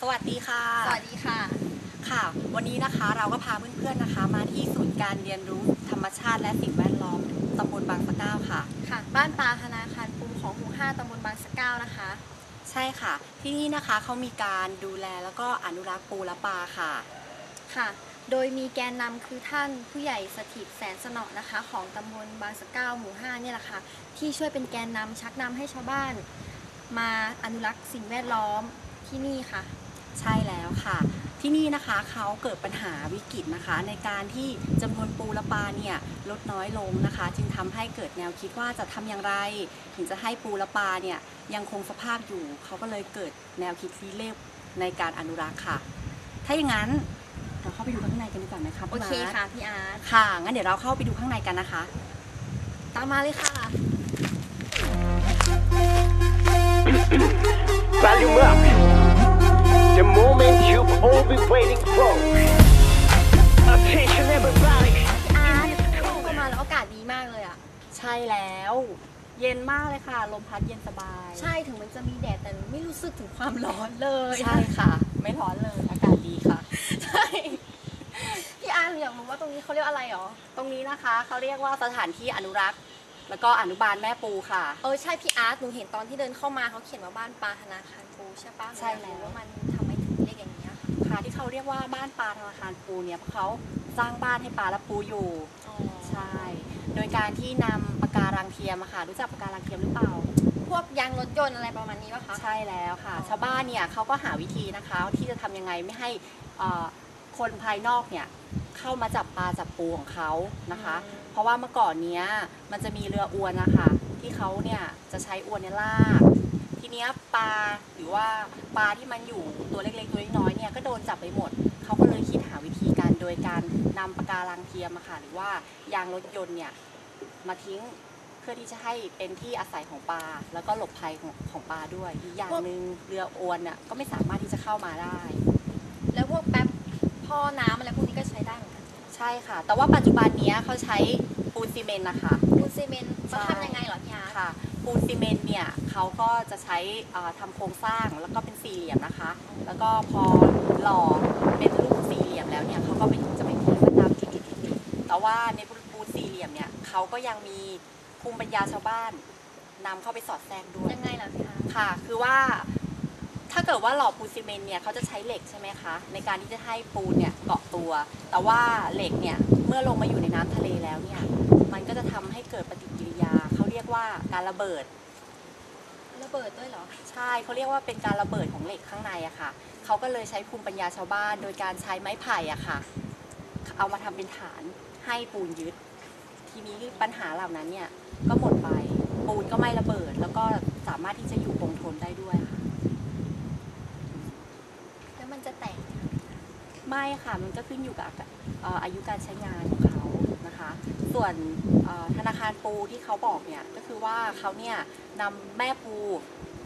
สวัสดีค่ะ สวัสดีค่ะ ค่ะ วันนี้นะคะเราก็พาเพื่อนๆนะคะ มาที่ศูนย์การเรียนรู้ธรรมชาติและสิ่งแวดล้อมตำบลบางสะเก้าค่ะ ค่ะ บ้านปลาธนาคารปูของหมู่5ตำบลบางสะเก้านะคะ ใช่ค่ะ ที่นี่นะคะเขามีการดูแลแล้วก็อนุรักษ์ปูและปลาค่ะ ค่ะ โดยมีแกนนำคือท่านผู้ใหญ่สถิตแสนสนอนะคะ ของตำบลบางสะเก้าหมู่5เนี่ยแหละค่ะ ที่ช่วยเป็นแกนนำชักนำให้ชาวบ้าน มาอนุรักษ์สิ่งแวดล้อมที่นี่ค่ะ ใช่แล้วค่ะ ที่นี่นะคะเขาเกิดปัญหาวิกฤตนะคะ ในการที่จำนวนปูและปลาเนี่ยลดน้อยลงนะคะ จึงทำให้เกิดแนวคิดว่าจะทำอย่างไร ถึงจะให้ปูและปลาเนี่ยยังคงสภาพอยู่เขาก็เลยเกิดแนวคิดที่เรียกในการอนุรักษ์ค่ะ ถ้าอย่างนั้นเราเข้าไปดูข้างในกันดีกว่าไหมคะโอพี่เคมาร์คค่ะพี่อาร์ตค่ะงั้นเดี๋ยวเราเข้าไปดูข้างในกันนะคะ ตามมาเลยค่ะ Volume up. The moment you've all been waiting for. Attention everybody. พี่อาร์ตเข้ามาแล้วอากาศดีมากเลยอะ ใช่แล้ว เย็นมากเลยค่ะ ลมพัดเย็นสบาย ใช่ถึงมันจะมีแดดแต่ไม่รู้สึกถึงความร้อนเลยใช่ค่ะ ไม่ร้อนเลย อากาศดีค่ะ ใช่ พี่อาร์ตหนูอยากรู้ว่าตรงนี้เขาเรียกอะไรหรอ ตรงนี้นะคะเขาเรียกว่าสถานที่อนุรักษ์ แล้วก็อนุบาลแม่ปูค่ะ เออใช่พี่อาร์ตหนูเห็นตอนที่เดินเข้ามาเขาเขียนว่าบ้านปลาธนาคารปูใช่ปะใช่แล้วหนูอยากรู้ว่ามัน นี้ยค่ะค่ะที่เขาเรียกว่าบ้านปลาธนาคารปูเนี่ยเพราะเขาสร้างบ้านให้ปลาและปูอยู่อ๋อใช่โดยการที่นำปะการังเทียมอะค่ะรู้จักปะการังเทียมหรือเปล่า พวกยางรถยนต์อะไรประมาณนี้ปะคะใช่แล้วค่ะอ๋อชาวบ้านเนี่ยเขาก็หาวิธีนะคะที่จะทำยังไงไม่ให้เอ่อคนภายนอกเนี่ยเข้ามาจับปลาจับปูของเขานะคะ เพราะว่าเมื่อก่อนเนี้ยมันจะมีเรืออวนนะคะที่เขาเนี่ยจะใช้อวนเนี่ยลาก ทีเนี้ยปลาหรือว่าปลาที่มันอยู่ตัวเล็กๆตัวน้อยๆเนี่ยก็โดนจับไปหมด เขาก็เลยคิดหาวิธีการโดยการนำปะการังเทียมอะค่ะหรือว่ายางรถยนต์เนี่ยมาทิ้งเพื่อที่จะให้เป็นที่อาศัยของปลาแล้วก็หลบภัยของของปลาด้วยอีกอย่างหนึ่งเรืออวนน่ะก็ไม่สามารถที่จะเข้ามาได้ แล้วพวกแป๊บพ่อน้ำอะไรพวกนี้ก็ใช้ได้เหมือนกันใช่ค่ะ แต่ว่าปัจจุบันเนี้ยเขาใช้ปูนซีเมนต์นะคะ ปูนซีเมนต์ใช่จะทำยังไงเหรอพี่อาร์ตค่ะ ปูนซีเมนต์เนี่ยเขาก็จะใช้เอ่อทำโครงสร้างแล้วก็เป็นสี่เหลี่ยมนะคะ แล้วก็พอหล่อเป็นรูปสี่เหลี่ยมแล้วเนี่ยเขาก็ไปจะไปขีดไว้ตามจุดๆๆแต่ว่าในปูนสี่เหลี่ยมเนี่ยเขาก็ยังมีภูมิปัญญาชาวบ้านนำเข้าไปสอดแทรกด้วยยังไงล่ะพี่อาร์ตค่ะ คือว่าถ้าเกิดว่าหล่อปูนซีเมนต์เนี่ยเขาจะใช้เหล็กใช่ไหมคะ ในการที่จะให้ปูนเนี่ยเกาะตัว แต่ว่าเหล็กเนี่ยเมื่อลงมาอยู่ในน้ำทะเลแล้วเนี่ยมันก็จะทำให้เกิดป ว่าการระเบิด ระเบิดด้วยเหรอ ใช่เขาเรียกว่าเป็นการระเบิดของเหล็กข้างในอะค่ะเขาก็เลยใช้ภูมิปัญญาชาวบ้าน โดยการใช้ไม้ไผ่อะค่ะ เอามาทำเป็นฐานให้ปูนยึด ทีนี้ปัญหาเหล่านั้นเนี่ยก็หมดไปปูนก็ไม่ระเบิด แล้วก็สามารถที่จะอยู่คงทนได้ด้วยค่ะ แล้วมันจะแตกไหมคะไม่ค่ะ มันก็ขึ้นอยู่กับเอ่ออายุการใช้งานของเขานะคะ ส่วนเอ่อธนาคารปูที่เขาบอกเนี่ยก็คือว่าเขาเนี่ยนำแม่ปู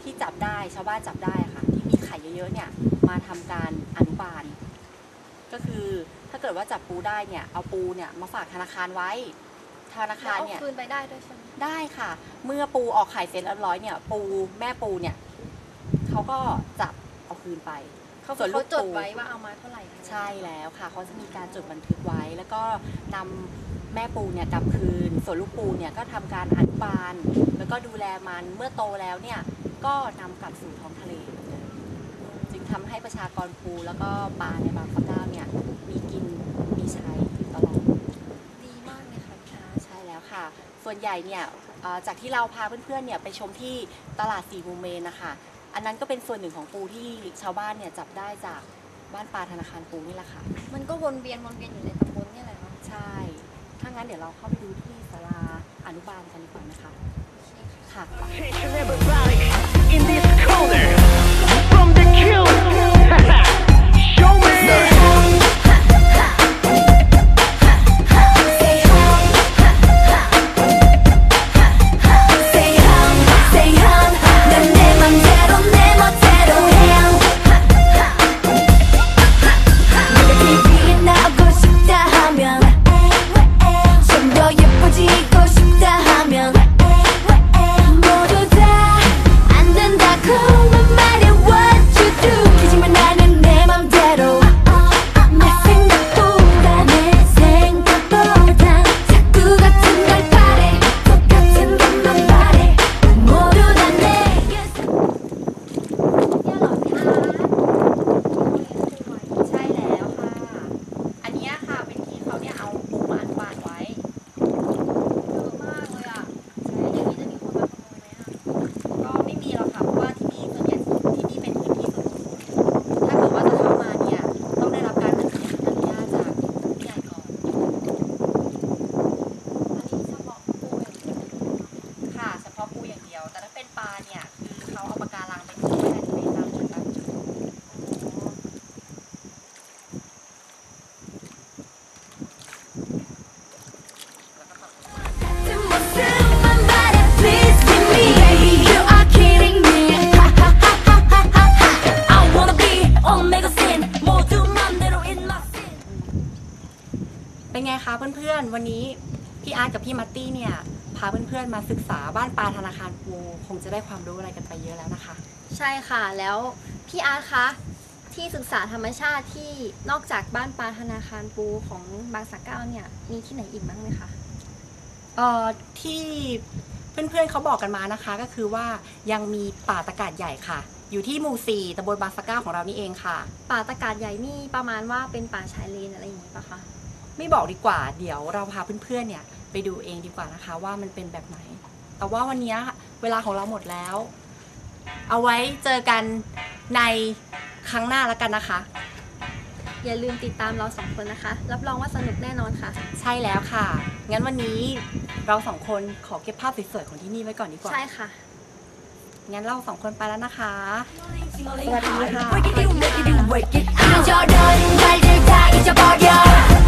ที่จับได้ชาวบ้านจับได้ค่ะ ที่มีไข่เยอะๆเนี่ยมาทำการอนุบาล ก็คือถ้าเกิดว่าจับปูได้เนี่ยเอาปูเนี่ยมาฝากธนาคารไว้ ธนาแล้วคารเอาเนี่ยคืนไปได้ด้วยใช่ไหมได้ค่ะ เมื่อปูออกไข่เสร็จเรียบร้อยเนี่ยปูแม่ปูเนี่ยเขาก็จับเอาคืนไปเขาส่วนลูเขากจดปูไว้ว่าเอามาเท่าไหร่อะไรใช่แล้วค่ะเขาจะมีการจดบันทึกไว้แล้วก็นำ แม่ปูเนี่ยกลับคืน ส่วนลูกปูเนี่ยก็ทำการอนุบาล แล้วก็ดูแลมันเมื่อโตแล้วเนี่ยก็นำกลับสู่ท้องทะเลเหมือนเดิมจึงทำให้ประชากรปูแล้วก็ปลาในบางปะเก้าเนี่ยมีกินมีใช้อยู่ตลอดดีมากเลยค่ะพี่อาร์ตใช่แล้วค่ะ ส่วนใหญ่เนี่ยเอ่อจากที่เราพาเพื่อนๆเนี่ยไปชมที่ตลาดสี่มุมเมนนะคะอันนั้นก็เป็นส่วนหนึ่งของปูที่ชาวบ้านเนี่ยจับได้จากบ้านปลาธนาคารปูนี่แหละค่ะ มันก็วนเวียนวนเวียนอยู่ในตำบลเนี่ยแหละเนาะใช่ ถ้างั้นเดี๋ยวเราเข้าไปดูที่ศาลาอนุบาลกันดีกว่านะคะค่ะ นะคะเพื่อนๆ วันนี้พี่อาร์ตกับพี่มัตตี้เนี่ยพาเพื่อนๆมาศึกษาบ้านปลาธนาคารปูคงจะได้ความรู้อะไรกันไปเยอะแล้วนะคะ ใช่ค่ะแล้วพี่อาร์ตคะที่ศึกษาธรรมชาติที่นอกจากบ้านปลาธนาคารปูของบางสะเก้าเนี่ยมีที่ไหนอีกบ้างไหมคะเอ่อที่เพื่อนๆเขาบอกกันมานะคะ ก็คือว่ายังมีป่าตะกาดใหญ่ค่ะ อยู่ที่หมู่สี่ตำบลบางสะเก้าของเรานี่เองค่ะ ป่าตะกาดใหญ่นี่ประมาณว่าเป็นป่าชายเลนอะไรอย่างนี้ปะคะ ไม่บอกดีกว่า เดี๋ยวเราพาเพื่อนๆเนี่ยไปดูเองดีกว่านะคะ ว่ามันเป็นแบบไหน แต่ว่าวันนี้เวลาของเราหมดแล้ว เอาไว้เจอกันในครั้งหน้าแล้วกันนะคะ อย่าลืมติดตามเราสองคนนะคะ รับรองว่าสนุกแน่นอนค่ะ ใช่แล้วค่ะ งั้นวันนี้เราสองคนขอเก็บภาพสวยๆของที่นี่ไว้ก่อนดีกว่า ใช่ค่ะ งั้นเราสองคนไปแล้วนะคะ สวัสดีค่ะ